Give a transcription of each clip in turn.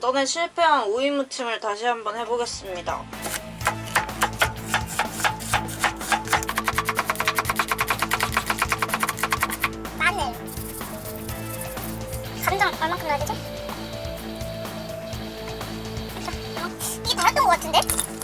전에 실패한 오이 무침을 다시 한번 해보겠습니다. 마늘 간장 얼마큼 넣어야 되지? 어? 이게 다였던 것 같은데?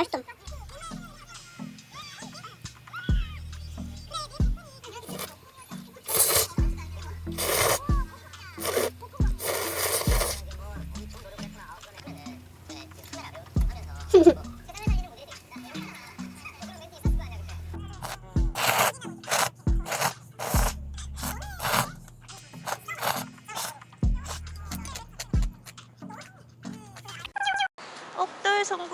каждом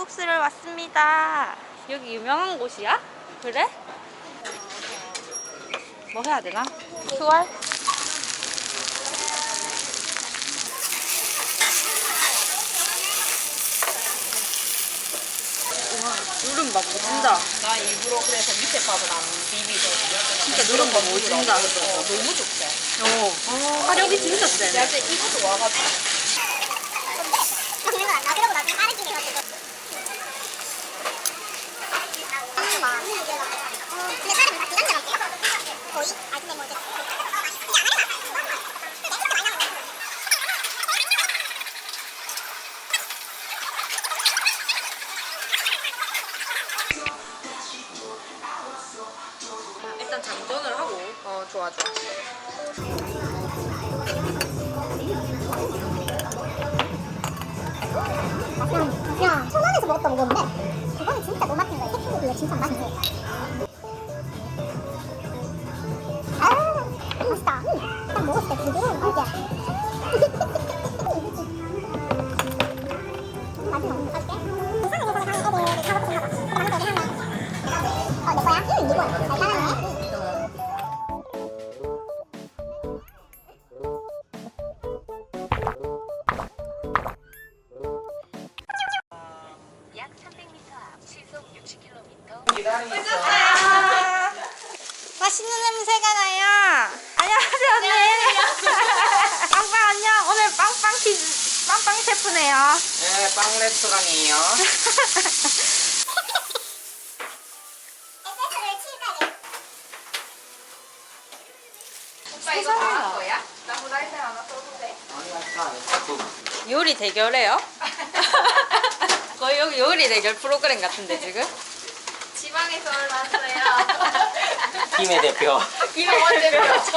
쌀국수를 왔습니다. 여기 유명한 곳이야? 그래? 뭐 해야 되나? 수월? 누름 밥 멋진다. 나 일부러 그래서 밑에 밥을 안 비비서. 진짜 누름 밥 멋진다. 어, 너무 좋대. 어, 어 화력이 진짜 세. 내가 이것도 와가지고. 일단 장전을 하고. 어, 좋아, 좋아. 아, 천안에서 먹었던 건데 그거는 진짜 못 맡은 거예요. 그게 진짜 맛있어요. 요리 대결해요? 거의 여기 요리 대결 프로그램 같은데 지금? 지방에서 올라왔어요. 팀의 대표. 언제 배웠죠?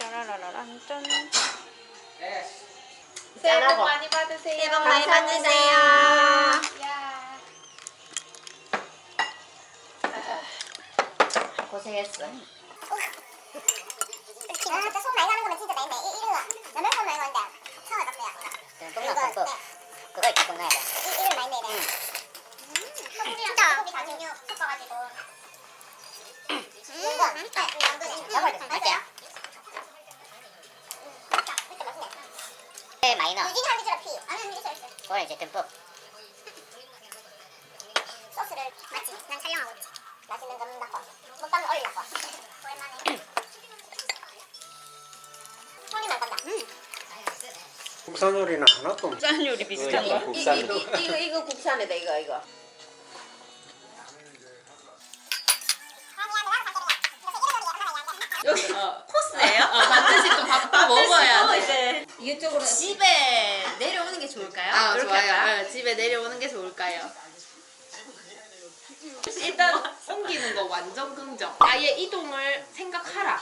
짜라라라란 짠. 새해 복 많이 받으세요. 새해 복 많이 받으세요. 고생했어 아, 진짜 손 많이 가는 거면 진짜 나 있네. 이- 이거 몇명 손 많이 가는데 처음 해봤어요. 똥나 똥 그거 이따 똥나야 돼 이- 이걸 많이 돼. 진짜. 소고기 다 종류. 음? 네한 개처럼 피. 아니, 있어, 있어. 그걸 이제 듬뿍 소스를 맞지? 난 촬영하고 있지. 맛있는 거 먹고 오랜만에. 국산 요리는 하나도 없 짠 요리 비슷한 거. 국산. 이거, 이거, 이거 국산이다, 이거, 이거. 여기 코스예요? 반드시 또 밥도 먹어야 돼. 이제 이쪽으로 집에 내려오는 게 좋을까요? 아 좋아요. 네, 집에 내려오는 게 좋을까요? 일단 옮기는 거 완전 긍정. 아예 이동을 생각하라.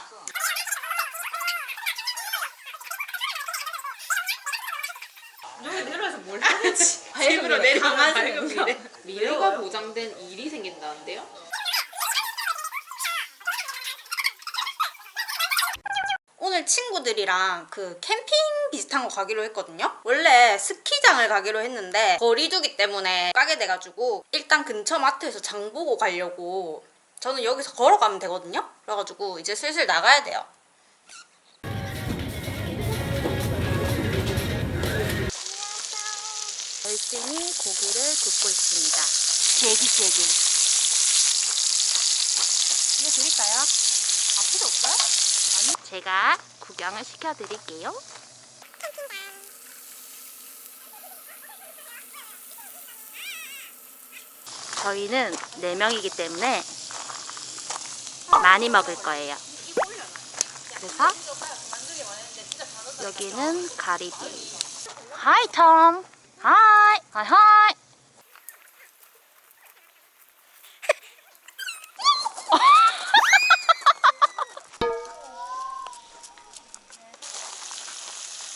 여기 내려와서 뭘 하는지. 집으로 생각. 미래. 미래가 보장된 일이 생긴다는데요? 오늘 친구들이랑 그 캠핑 비슷한 거 가기로 했거든요. 원래 스키장을 가기로 했는데 거리두기 때문에 까게 돼가지고 일단 근처 마트에서 장 보고 가려고 저는 여기서 걸어가면 되거든요. 그래가지고 이제 슬슬 나가야 돼요. 열심히 고기를 굽고 있습니다. 제기제기. 이거 드릴까요? 아, 필요 없어요? 제가 구경을 시켜드릴게요. 저희는 4명이기 때문에 많이 먹을 거예요. 그래서 여기는 가리비. 하이 톰. 하이. 하이 하이.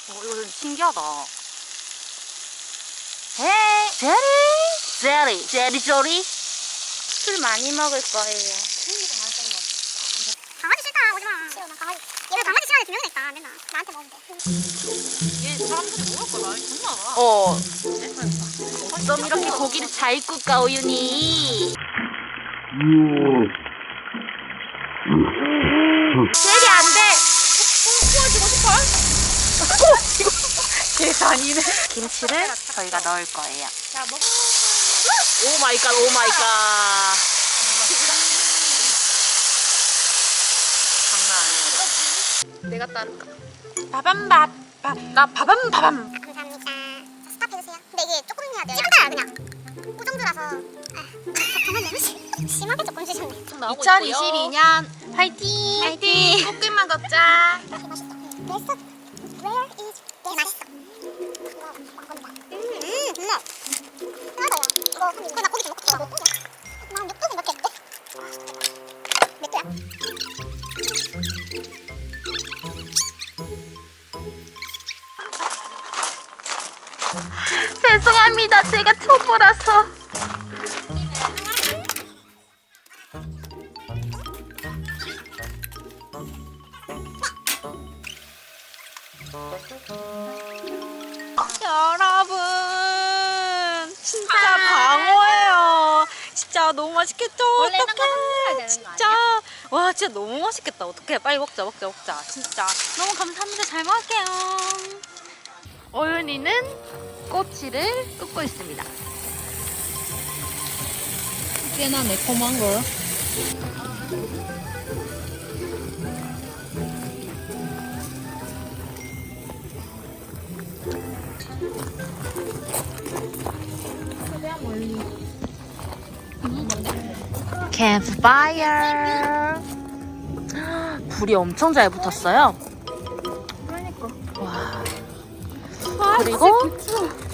어, 이거 좀 신기하다. 헤이, 제리, 제리, 제리 조리. 술 많이 먹을 거예요. 강아지 싫다. 오지 마. 싫어. 나 강아지. 얘가 강아지 싫어하는 두 명이나 있다. 맨날 나한테 먹으면 돼. 얘 사람들이 먹을 거 많이 줬나 봐. 어. 어쩜 이렇게 고기를 잘 굽까, 오윤이. 계산이네. 김치를 저희가 넣을 거예요. 오 마이 갓, 오 마이 갓. 내가 따를까? 바밤밥. 밥. 나 바밤 바밤. 감사합니다. 스탑 해주세요. 근데 이게 조금 해야 돼요. 짧아요 그냥. 그 정도라서. 아, 심하게 조금 주셨네. 2022년 화이팅! 화이팅! 꽃길만 걷자. 맛있다. Where's where is 네 맛있어. 죄송합니다. 제가 초보라서. 너무 맛있겠죠? 어떡해. 진짜. 와, 진짜 너무 맛있겠다. 어떡해. 빨리 먹자, 먹자, 먹자. 진짜. 너무 감사합니다. 잘 먹을게요. 어윤이는 꼬치를 굽고 있습니다. 꽤나 매콤한 걸. 캠프파이어. 불이 엄청 잘 붙었어요. 와. 그리고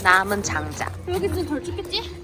남은 장작. 여기 좀덜 춥겠지?